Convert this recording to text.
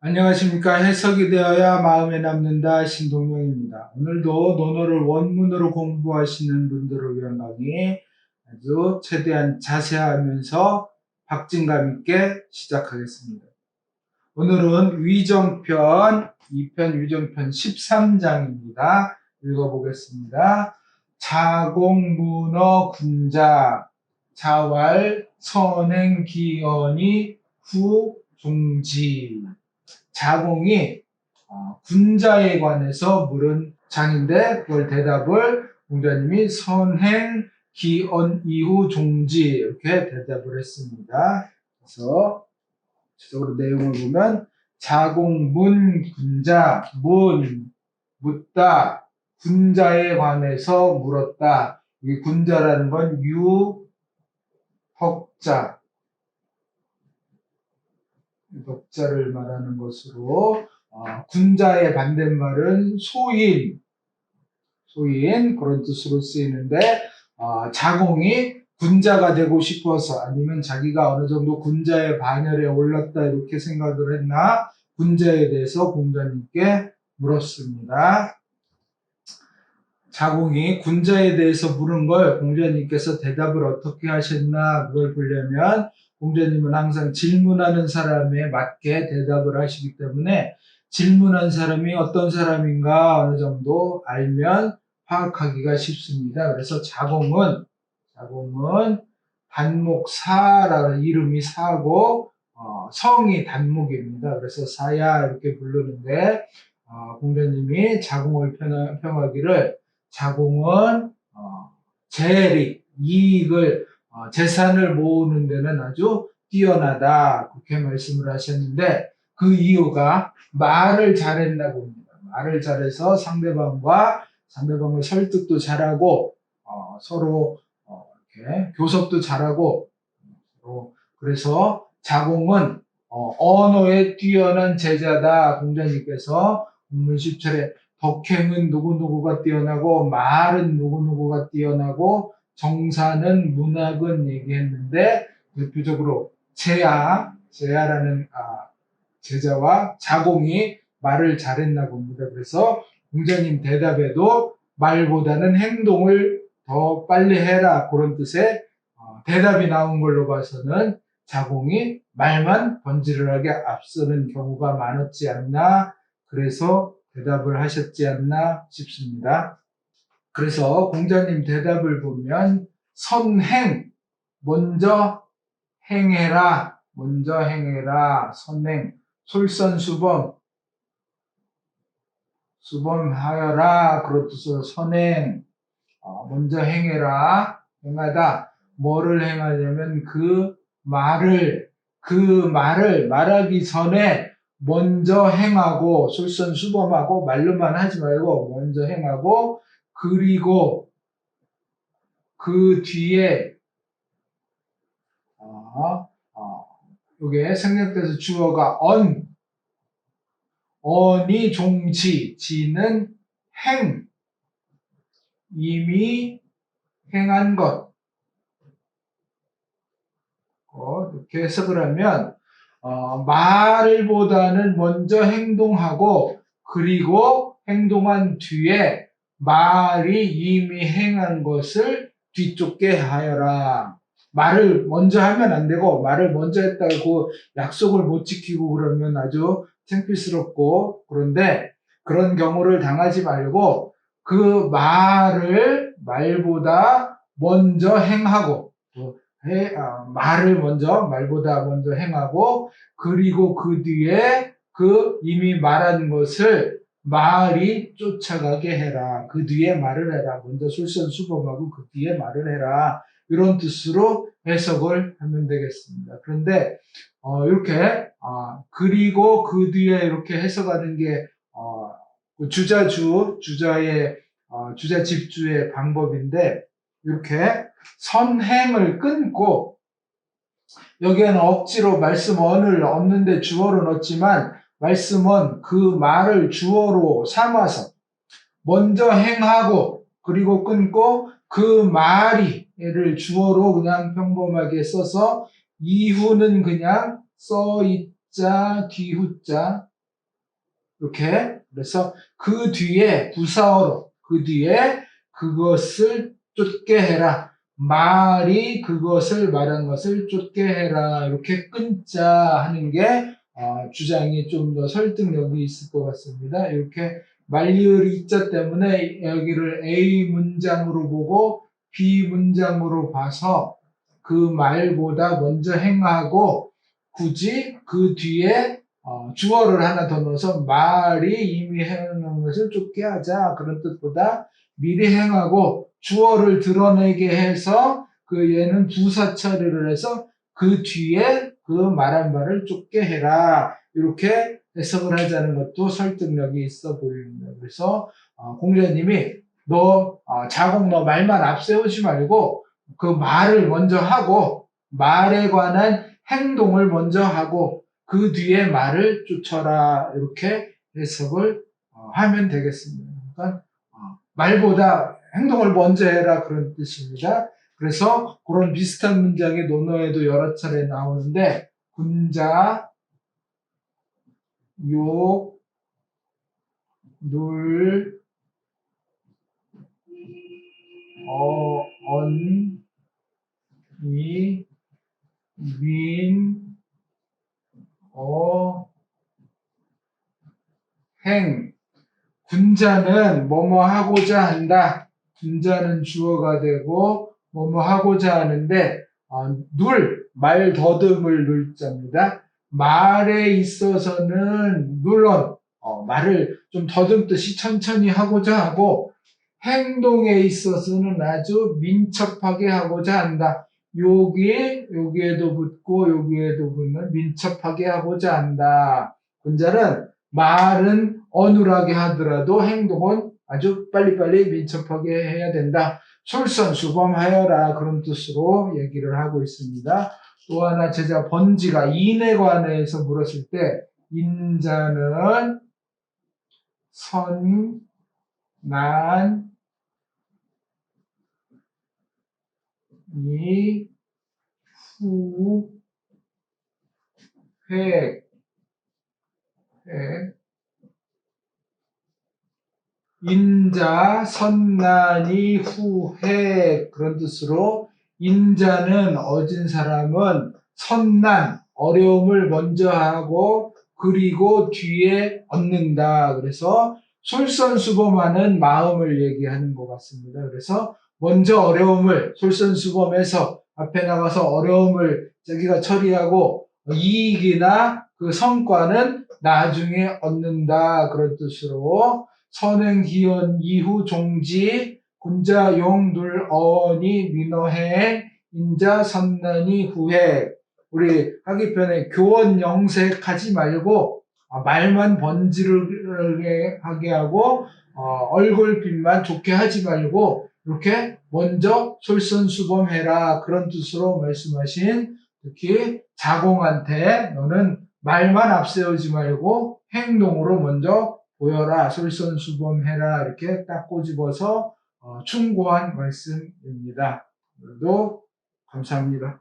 안녕하십니까. 해석이 되어야 마음에 남는다. 신동영입니다. 오늘도 논어를 원문으로 공부하시는 분들을 위한 강의 아주 최대한 자세하면서 박진감 있게 시작하겠습니다. 오늘은 위정편, 2편 위정편 13장입니다. 읽어보겠습니다. 자공문어 군자, 자왈 선행기언이 후 종지. 자공이 어, 군자에 관해서 물은 장인데 그걸 대답을 공자님이 선행 기언 이후 종지 이렇게 대답을 했습니다. 그래서 구체적으로 내용을 보면 자공문 군자 문 묻다 군자에 관해서 물었다. 이 군자라는 건 유 덕자 덕자를 말하는 것으로 어, 군자의 반대말은 소인 소인 그런 뜻으로 쓰이는데 어, 자공이 군자가 되고 싶어서 아니면 자기가 어느 정도 군자의 반열에 올랐다 이렇게 생각을 했나 군자에 대해서 공자님께 물었습니다. 자공이 군자에 대해서 물은 걸 공자님께서 대답을 어떻게 하셨나 그걸 보려면 공자님은 항상 질문하는 사람에 맞게 대답을 하시기 때문에 질문한 사람이 어떤 사람인가 어느 정도 알면 파악하기가 쉽습니다. 그래서 자공은 자공은 단목사라는 이름이 사고 어, 성이 단목입니다. 그래서 사야 이렇게 부르는데 어, 공자님이 자공을 평하, 평하기를 자공은 어, 재리 이익을 어, 재산을 모으는 데는 아주 뛰어나다 그렇게 말씀을 하셨는데 그 이유가 말을 잘했나 봅니다. 말을 잘해서 상대방과 상대방을 설득도 잘하고 어, 서로 어, 이렇게 교섭도 잘하고 어, 그래서 자공은 어, 언어에 뛰어난 제자다 공자님께서 문문 10절에 덕행은 누구누구가 뛰어나고 말은 누구누구가 뛰어나고 정사는 문학은 얘기했는데 대표적으로 제야, 제야라는 아, 제자와 자공이 말을 잘했나 봅니다. 그래서 공자님 대답에도 말보다는 행동을 더 빨리 해라 그런 뜻의 어, 대답이 나온 걸로 봐서는 자공이 말만 번지르르하게 앞서는 경우가 많았지 않나 그래서 대답을 하셨지 않나 싶습니다. 그래서 공자님 대답을 보면 선행 먼저 행해라 먼저 행해라 선행 솔선수범 수범하여라 뜻으로 선행 어, 먼저 행해라 행하다. 뭐를 행하냐면 그 말을 그 말을 말하기 전에 먼저 행하고 솔선수범하고 말로만 하지 말고 먼저 행하고 그리고 그 뒤에 어, 어, 요게 생략돼서 주어가 언 언이 종지 지는 행 이미 행한 것. 어, 이렇게 해석을 하면 어, 말보다는 먼저 행동하고 그리고 행동한 뒤에 말이 이미 행한 것을 뒤쫓게 하여라. 말을 먼저 하면 안 되고 말을 먼저 했다고 약속을 못 지키고 그러면 아주 창피스럽고 그런데 그런 경우를 당하지 말고 그 말을 말보다 먼저 행하고 해, 아, 말을 먼저 말보다 먼저 행하고 그리고 그 뒤에 그 이미 말한 것을 말이 쫓아가게 해라. 그 뒤에 말을 해라. 먼저 솔선수범하고 그 뒤에 말을 해라. 이런 뜻으로 해석을 하면 되겠습니다. 그런데 어, 이렇게 어, 그리고 그 뒤에 이렇게 해석하는 게 어, 그 주자주 주자의 어, 주자 집주의 방법인데 이렇게 선행을 끊고 여기에는 억지로 말씀 언을 없는데 주어로 넣었지만 말씀은 그 말을 주어로 삼아서 먼저 행하고 그리고 끊고 그 말이 를 주어로 그냥 평범하게 써서 이후는 그냥 써있자 뒤후자 이렇게 그래서 그 뒤에 부사어로 그 뒤에 그것을 쫓게 해라. 말이 그것을 말한 것을 쫓게 해라. 이렇게 끊자 하는 게 어, 주장이 좀 더 설득력이 있을 것 같습니다. 이렇게 말리을 이자 때문에 여기를 A 문장으로 보고 B 문장으로 봐서 그 말보다 먼저 행하고 굳이 그 뒤에 어, 주어를 하나 더 넣어서 말이 이미 행한 것을 쫓게 하자 그런 뜻보다 미리 행하고 주어를 드러내게 해서 그 얘는 부사 처리를 해서 그 뒤에 그 말한 바를 쫓게 해라 이렇게 해석을 하자는 것도 설득력이 있어 보입니다. 그래서 어, 공자님이 너 어, 자공 너 말만 앞세우지 말고 그 말을 먼저 하고 말에 관한 행동을 먼저 하고 그 뒤에 말을 쫓아라 이렇게 해석을 어, 하면 되겠습니다. 그러니까 어, 말보다 행동을 먼저 해라 그런 뜻입니다. 그래서 그런 비슷한 문장이 논어에도 여러 차례 나오는데 군자, 욕, 눌, 어, 언, 이, 민, 어, 행. 군자는 뭐뭐 하고자 한다. 군자는 주어가 되고 뭐뭐 하고자 하는데 어, 눌, 말 더듬을 눌자입니다. 말에 있어서는 물론 어, 말을 좀 더듬듯이 천천히 하고자 하고 행동에 있어서는 아주 민첩하게 하고자 한다. 여기 여기에도 붙고 여기에도 붙는 민첩하게 하고자 한다. 군자는 말은 어눌하게 하더라도 행동은 아주 빨리빨리 민첩하게 해야 된다. 솔선수범하여라 그런 뜻으로 얘기를 하고 있습니다. 또 하나 제자 번지가 인에 관해서 물었을 때 인자는 선, 난, 이, 후, 획, 획, 인자, 선난이, 후회 그런 뜻으로 인자는 어진 사람은 선난, 어려움을 먼저 하고 그리고 뒤에 얻는다. 그래서 솔선수범하는 마음을 얘기하는 것 같습니다. 그래서 먼저 어려움을 솔선수범해서 앞에 나가서 어려움을 자기가 처리하고 이익이나 그 성과는 나중에 얻는다. 그런 뜻으로 선행 기원 이후 종지 군자 용둘 어니 민어해 인자 선난이 후해. 우리 하기 편에 교원 영색하지 말고 아, 말만 번지르게 하게 하고 어, 얼굴빛만 좋게 하지 말고 이렇게 먼저 솔선수범해라. 그런 뜻으로 말씀하신 특히 자공한테 너는 말만 앞세우지 말고 행동으로 먼저 보여라 솔선수범해라 이렇게 딱 꼬집어서 어, 충고한 말씀입니다. 오늘도 감사합니다.